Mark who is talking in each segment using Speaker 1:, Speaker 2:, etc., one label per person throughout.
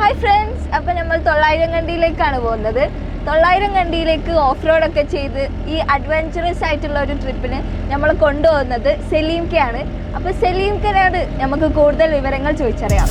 Speaker 1: Hi friends അപ്പം നമ്മൾ തൊള്ളായിരം കണ്ടിയിലേക്കാണ് പോകുന്നത്. തൊള്ളായിരം കണ്ടിയിലേക്ക് ഓഫ് റോഡൊക്കെ ചെയ്ത് ഈ അഡ്വഞ്ചറസ് ആയിട്ടുള്ള ഒരു ട്രിപ്പിന് നമ്മൾ കൊണ്ടുപോകുന്നത് സെലീംകയാണ് അപ്പോൾ സലീംക്കനോട് നമുക്ക് കൂടുതൽ വിവരങ്ങൾ ചോദിച്ചറിയാം.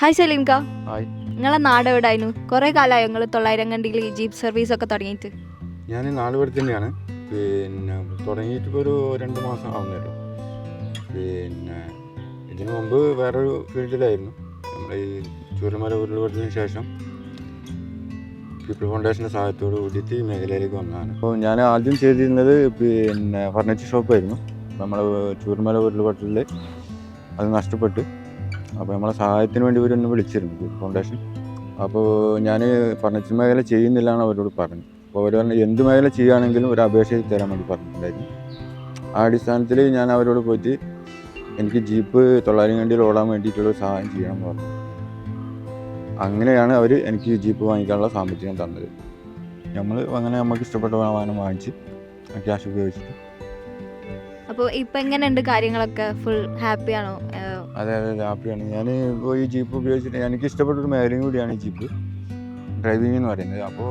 Speaker 1: ഹായ് സലീം കാ
Speaker 2: ഹായ്
Speaker 1: നിങ്ങളെ നാട് എവിടെയായിരുന്നു കുറേ കാലമായി നിങ്ങൾ തൊള്ളായിരം കണ്ടിയിൽ ഈ ജീപ്പ് സർവീസ് ഒക്കെ തുടങ്ങിയിട്ട്.
Speaker 2: ഞാൻ നാലുപേർ തന്നെയാണ്. പിന്നെ തുടങ്ങിയിട്ട് ഇപ്പോൾ ഒരു രണ്ട് മാസം ആവുന്നല്ലോ പിന്നെ ഇതിനു മുമ്പ് വേറൊരു ഫീൽഡിലായിരുന്നു. നമ്മുടെ ഈ ചൂരമല ഉരുൾപൊട്ടലിന് ശേഷം പീപ്പിൾ ഫൗണ്ടേഷന്റെ സഹായത്തോട് കൂടിയിട്ട് ഈ മേഖലയിലേക്ക് വന്നതാണ്. അപ്പോൾ ഞാൻ ആദ്യം ചെയ്തിരുന്നത് പിന്നെ ഫർണിച്ചർ ഷോപ്പായിരുന്നു നമ്മൾ ചൂരമല ഉരുൾപൊട്ടലിൽ അത് നഷ്ടപ്പെട്ട് അപ്പോൾ നമ്മളെ സഹായത്തിന് വേണ്ടി ഇവരൊന്ന് വിളിച്ചിരുന്നു ഫൗണ്ടേഷൻ അപ്പോൾ ഞാൻ ഫർണിച്ചർ മേഖല ചെയ്യുന്നില്ല എന്ന് അവരോട് പറഞ്ഞു അപ്പോൾ അവർ പറഞ്ഞു എന്ത് മേഖല ചെയ്യുകയാണെങ്കിലും ഒരു അപേക്ഷ തരാൻ വേണ്ടി പറഞ്ഞിട്ടുണ്ടായിരുന്നു. ആ അടിസ്ഥാനത്തിൽ ഞാൻ അവരോട് പോയിട്ട് എനിക്ക് ജീപ്പ് തൊള്ളായിരം കണ്ടിയിൽ ഓടാൻ വേണ്ടിയിട്ടുള്ള സഹായം ചെയ്യണം എന്ന് പറഞ്ഞു. അങ്ങനെയാണ് അവർ എനിക്ക് ജീപ്പ് വാങ്ങിക്കാനുള്ള സാമ്പത്തികം തന്നത്. നമ്മൾ അങ്ങനെ നമുക്ക് ഇഷ്ടപ്പെട്ട വാഹനം വാങ്ങിച്ച് ക്യാഷ് ഉപയോഗിച്ചിട്ട്
Speaker 1: അപ്പോൾ ഇപ്പം എങ്ങനെയുണ്ട് കാര്യങ്ങളൊക്കെ? ഫുൾ ഹാപ്പിയാണോ
Speaker 2: അതെ അതെ അതെ ഹാപ്പിയാണ് ഞാൻ ഇപ്പോൾ ഈ ജീപ്പ് ഉപയോഗിച്ചിട്ട് എനിക്ക് ഇഷ്ടപ്പെട്ട ഒരു മേഖലയും കൂടിയാണ് ഈ ജീപ്പ് ഡ്രൈവിംഗ് എന്ന് പറയുന്നത്. അപ്പോൾ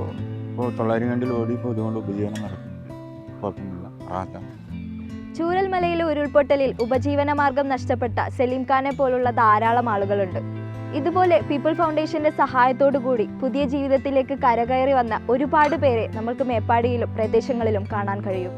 Speaker 2: ഇപ്പോൾ തൊള്ളായിരം കണ്ടിൽ ഓടി ഇപ്പോൾ ഇതുകൊണ്ട് ഉപജീവനം നടക്കുന്നുണ്ട്. കുഴപ്പമൊന്നുമില്ല.
Speaker 1: ചൂരൽമലയിലെ ഉരുൾപൊട്ടലിൽ ഉപജീവന മാർഗം നഷ്ടപ്പെട്ട സലീം ഖാനെ പോലുള്ള ധാരാളം ആളുകളുണ്ട്. ഇതുപോലെ പീപ്പിൾ ഫൗണ്ടേഷന്റെ സഹായത്തോടു കൂടി പുതിയ ജീവിതത്തിലേക്ക് കരകയറി വന്ന ഒരുപാട് പേരെ നമ്മൾക്ക് മേപ്പാടിയിലും പ്രദേശങ്ങളിലും കാണാൻ കഴിയും.